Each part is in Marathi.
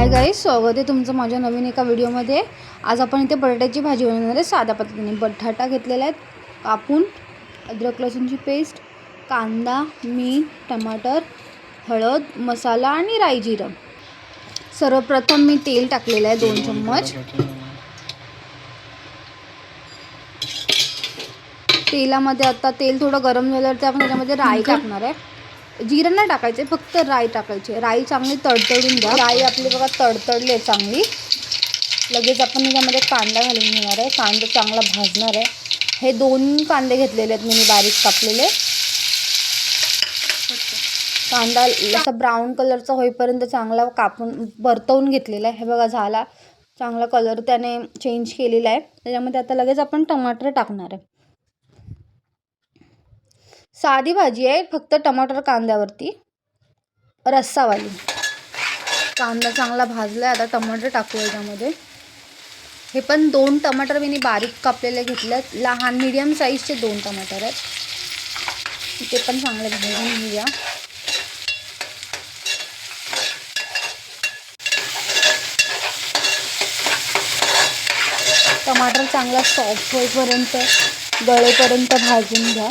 हाय गाईस स्वागत आहे तुमचं माझ्या नवीन एका व्हिडिओमध्ये. आज आपण इथे बटाट्याची भाजी बनवणार आहे. साध्या पद्धतीने बटाटा घेतलेला आहे. कापून अद्रक लसूणची पेस्ट कांदा मीठ टमाटर हळद मसाला आणि राई जिरं. सर्वप्रथम मी तेल टाकलेलं आहे दोन चम्मच. तेलामध्ये आता तेल थोडं गरम झाल्यावर ते आपण त्याच्यामध्ये राई टाकणार आहे. जिरं नाही टाकायचे फक्त राई टाकायचे. राई चांगली तडतडून द्या राई आपली बघा तडतडली आहे चांगली. लगेच आपण त्याच्यामध्ये कांदा घालून घेणार आहे. कांदा चांगला भाजणार आहे. हे दोन कांदे घेतलेले आहेत मी बारीक कापलेले. कांदा असा ब्राऊन कलरचा होईपर्यंत चांगला कापून परतवून घेतलेला आहे. हे बघा झाला. चांगला कलर त्याने चेंज केलेला आहे. त्याच्यामध्ये आता लगेच आपण टमाटर टाकणार आहे. साधी भाजी आहे फक्त टमाटर कांद्यावरती. रस्सावाली. कांदा चांगला भाजला आहे आता टमाटर टाकू याच्यामध्ये. हे पण दोन टमाटर मी बारीक कापलेले घेतले आहेत लहान मिडियम साईजचे दोन टमाटर आहेत. ते पण चांगले भाजून घेऊया. टमाटर चांगला सॉफ्ट होईपर्यंत गळेपर्यंत भाजून घ्या.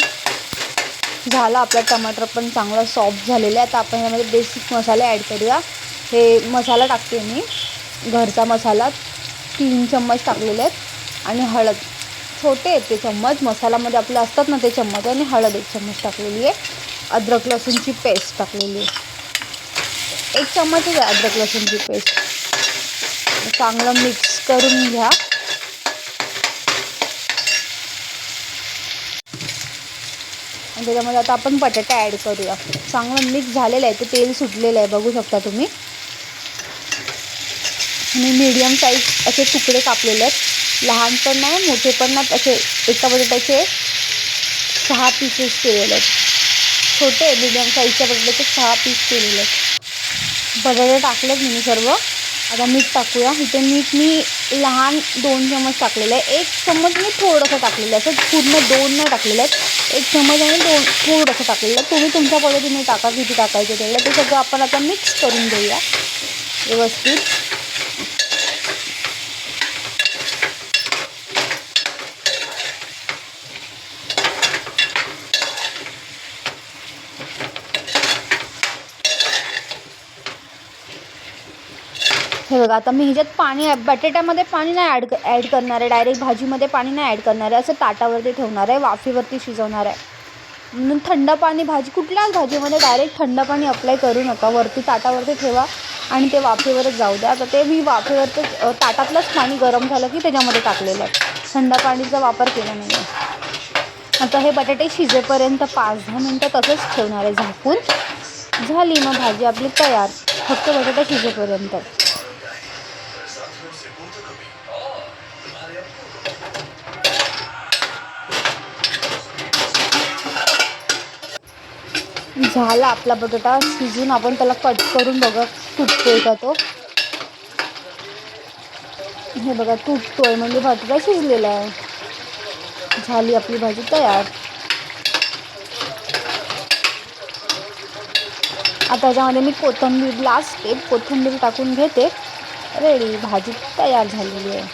झाला आपला टमाटर पण चांगला सॉफ्ट झालेला आहे. आता आपण यामध्ये बेसिक मसाले ॲड करूया. हे मसाला टाकते मी. घरचा मसाला तीन चम्मच टाकलेले आहेत. आणि हळद. छोटे आहेत ते चम्मच. मसाल्यामध्ये आपले असतात ना ते चम्मच. आणि हळद एक चम्मच टाकलेली आहे. अद्रक लसूणची पेस्ट टाकलेली आहे. एक चम्मचच आहे अद्रक लसूणची पेस्ट चांगलं मिक्स करून घ्या. आणि त्याच्यामध्ये आता आपण बटाटा ॲड करूया. चांगलं मिक्स झालेलं आहे ते तेल सुटलेलं आहे बघू शकता तुम्ही. मी मीडियम साईज असे तुकडे कापलेले आहेत. लहान पण नाही मोठे पण नाही असे एका बटाट्याचे सहा पीसेस केलेले आहेत. छोटे मीडियम साईजच्या बटाट्याचे सहा पीस केलेले आहेत. बटाटे टाकलेत मी सर्व. आता मीठ टाकूया. इथे मीठ मी लहान दोन चम्मच टाकलेलं आहे. एक चम्मच मी थोडंसं टाकलेलं आहे. असं पूर्ण दोन नाही टाकलेलं आहेत एक चम्मच आणि दोन थोडंसं टाकलेलं आहे. तुम्ही तुमच्या पद्धतीने टाका किती टाकायचं त्याला ते सगळं आपण आता मिक्स करून घेऊया. व्यवस्थित. हे बघा आता मी ह्याच्यात पाणी बटाट्यामध्ये पाणी नाही ॲड ॲड करणार आहे. डायरेक्ट भाजीमध्ये पाणी नाही ॲड करणार आहे. असं ताटावरती ठेवणार आहे. वाफेवरती शिजवणार आहे. म्हणून थंड पाणी भाजी कुठल्याच भाजीमध्ये डायरेक्ट थंड पाणी अप्लाय करू नका. वरती ताटावरती ठेवा आणि ते वाफेवरच जाऊ द्या. तर ते मी वाफेवरचं ताटातलंच पाणी गरम झालं की त्याच्यामध्ये टाकलेलं आहे. थंड पाणीचा वापर केला नाही आहे. आता हे बटाटे शिजेपर्यंत पाच दहा मिनटं तसंच ठेवणार आहे झाकून. झाली मग भाजी आपली तयार. फक्त बटाटा शिजेपर्यंत. झाला आपला बटाटा शिजून आपण त्याला कट करून बघा तुटतोय का तो? हे बघा तुटतोय म्हणजे बटाटा शिजलेला आहे. झाली आपली भाजी तयार. आता त्याच्यामध्ये मी कोथंबीर लास्ट स्टेप कोथिंबीर टाकून घेते. रेडी भाजी तयार झालेली आहे